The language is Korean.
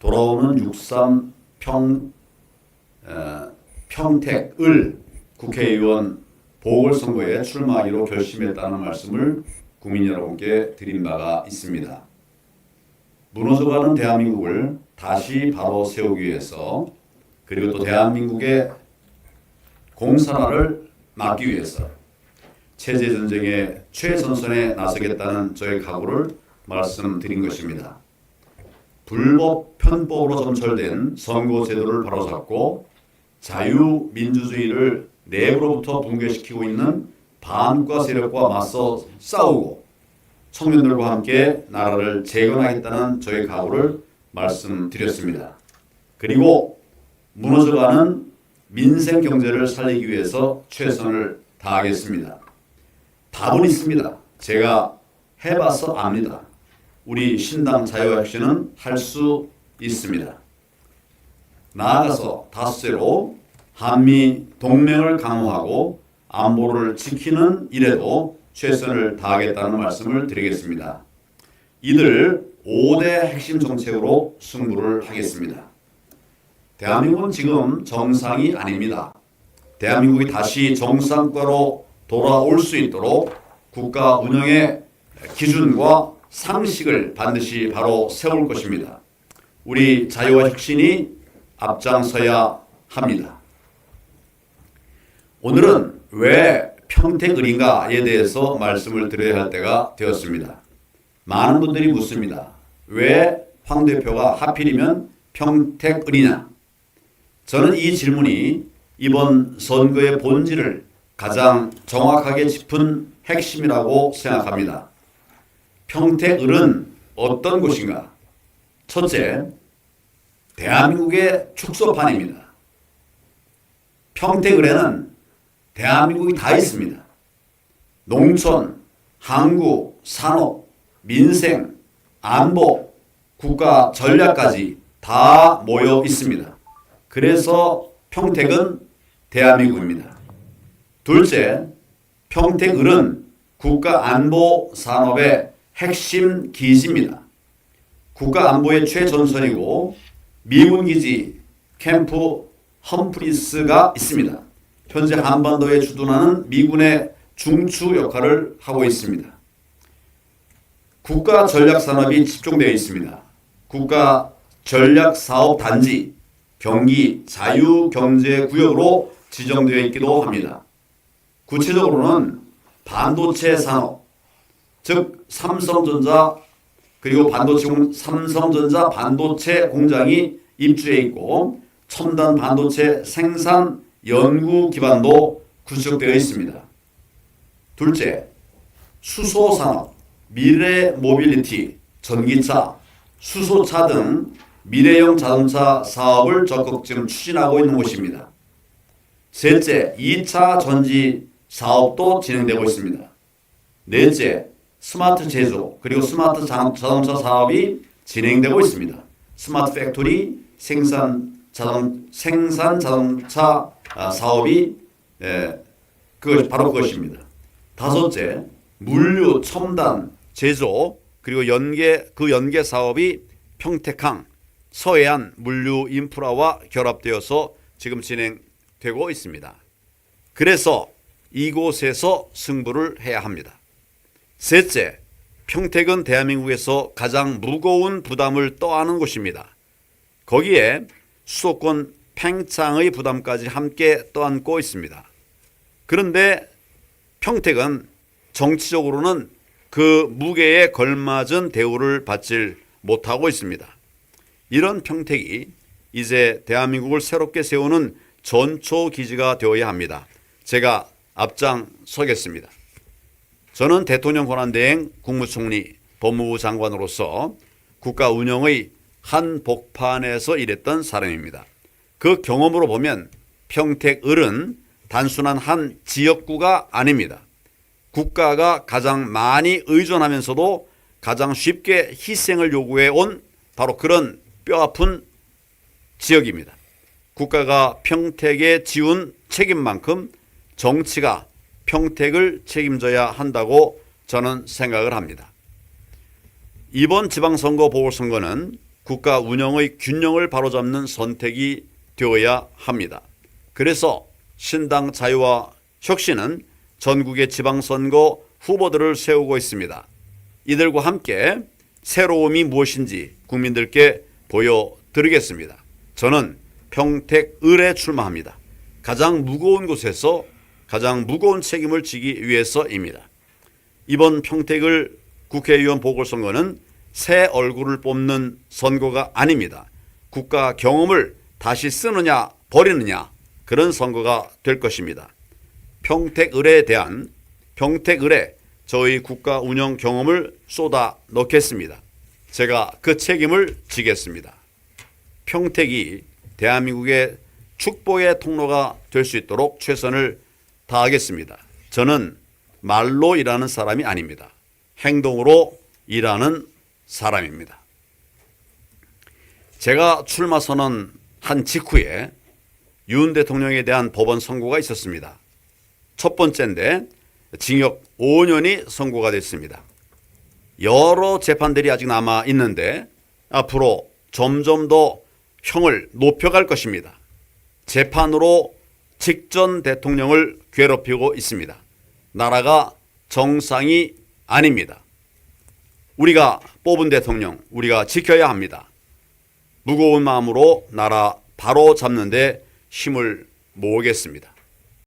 돌아오는 63 평, 어, 평택을 국회의원 보궐선거에 출마하기로 결심했다는 말씀을 국민 여러분께 드린 바가 있습니다. 무너져가는 대한민국을 다시 바로 세우기 위해서 그리고 또 대한민국의 공산화를 막기 위해서 체제 전쟁의 최전선에 나서겠다는 저의 각오를 말씀드린 것입니다. 불법 편법으로 점철된 선거 제도를 바로잡고 자유민주주의를 내부로부터 붕괴시키고 있는 반과 세력과 맞서 싸우고 청년들과 함께 나라를 재건하겠다는 저의 각오를 말씀드렸습니다. 그리고 무너져가는 민생 경제를 살리기 위해서 최선을 다하겠습니다. 답은 있습니다. 제가 해봐서 압니다. 우리 신당 자유혁신은 할 수 있습니다. 나아가서 다섯째로 한미 동맹을 강화하고 안보를 지키는 일에도 최선을 다하겠다는 말씀을 드리겠습니다. 이들 5대 핵심 정책으로 승부를 하겠습니다. 대한민국은 지금 정상이 아닙니다. 대한민국이 다시 정상과로 돌아올 수 있도록 국가 운영의 기준과 상식을 반드시 바로 세울 것입니다. 우리 자유와 혁신이 앞장서야 합니다. 오늘은 왜 평택을인가에 대해서 말씀을 드려야 할 때가 되었습니다. 많은 분들이 묻습니다. 왜 황 대표가 하필이면 평택을이냐? 저는 이 질문이 이번 선거의 본질을 가장 정확하게 짚은 핵심이라고 생각합니다. 평택을은 어떤 곳인가? 첫째, 대한민국의 축소판입니다. 평택을에는 대한민국이 다 있습니다. 농촌, 항구, 산업, 민생, 안보, 국가 전략까지 다 모여 있습니다. 그래서 평택은 대한민국입니다. 둘째, 평택을은 국가 안보 산업의 핵심 기지입니다. 국가 안보의 최전선이고 미군 기지 캠프 험프리스가 있습니다. 현재 한반도에 주둔하는 미군의 중추 역할을 하고 있습니다. 국가 전략 산업이 집중되어 있습니다. 국가 전략 사업 단지 경기 자유 경제 구역으로 지정되어 있기도 합니다. 구체적으로는 반도체 산업, 즉 삼성전자 그리고 반도체 공- 삼성전자 반도체 공장이 입주해 있고 첨단 반도체 생산 연구 기반도 구축되어 있습니다. 둘째, 수소 산업, 미래 모빌리티, 전기차, 수소차 등 미래형 자동차 사업을 적극 지금 추진하고 있는 곳입니다. 셋째, 2차 전지 사업도 진행되고 있습니다. 넷째, 스마트 제조 그리고 스마트 자- 자동차 사업이 진행되고 있습니다. 스마트 팩토리 생산 자동 생산 자동차 아, 사업이 에, 그 바로 그것입니다. 다섯째, 물류 첨단 제조 그리고 연계 그 연계 사업이 평택항 서해안 물류 인프라와 결합되어서 지금 진행되고 있습니다. 그래서 이곳에서 승부를 해야 합니다. 셋째, 평택은 대한민국에서 가장 무거운 부담을 떠안은 곳입니다. 거기에 수도권 팽창의 부담까지 함께 떠안고 있습니다. 그런데 평택은 정치적으로는 그 무게에 걸맞은 대우를 받질 못하고 있습니다. 이런 평택이 이제 대한민국을 새롭게 세우는 전초 기지가 되어야 합니다. 제가 앞장 서겠습니다. 저는 대통령 권한대행 국무총리 법무부 장관으로서 국가 운영의 한 복판에서 일했던 사람입니다. 그 경험으로 보면 평택을은 단순한 한 지역구가 아닙니다. 국가가 가장 많이 의존하면서도 가장 쉽게 희생을 요구해 온 바로 그런 뼈아픈 지역입니다. 국가가 평택에 지운 책임만큼 정치가 평택을 책임져야 한다고 저는 생각을 합니다. 이번 지방선거 보궐선거는 국가 운영의 균형을 바로잡는 선택이 되어야 합니다. 그래서 신당 자유와 혁신은 전국의 지방선거 후보들을 세우고 있습니다. 이들과 함께 새로움이 무엇인지 국민들께 보여드리겠습니다. 저는 평택을에 출마합니다. 가장 무거운 곳에서 가장 무거운 책임을 지기 위해서입니다. 이번 평택을 국회의원 보궐선거는 새 얼굴을 뽑는 선거가 아닙니다. 국가 경험을 다시 쓰느냐 버리느냐 그런 선거가 될 것입니다. 평택을에 대한 평택을에 저희 국가 운영 경험을 쏟아 넣겠습니다. 제가 그 책임을 지겠습니다. 평택이 대한민국의 축복의 통로가 될 수 있도록 최선을 다하겠습니다. 저는 말로 일하는 사람이 아닙니다. 행동으로 일하는 사람입니다. 제가 출마 선언 한 직후에 윤 대통령에 대한 법원 선고가 있었습니다. 첫 번째인데 징역 5년이 선고가 됐습니다. 여러 재판들이 아직 남아 있는데 앞으로 점점 더 형을 높여갈 것입니다. 재판으로 직전 대통령을 괴롭히고 있습니다. 나라가 정상이 아닙니다. 우리가 뽑은 대통령 우리가 지켜야 합니다. 무거운 마음으로 나라 바로 잡는데 힘을 모으겠습니다.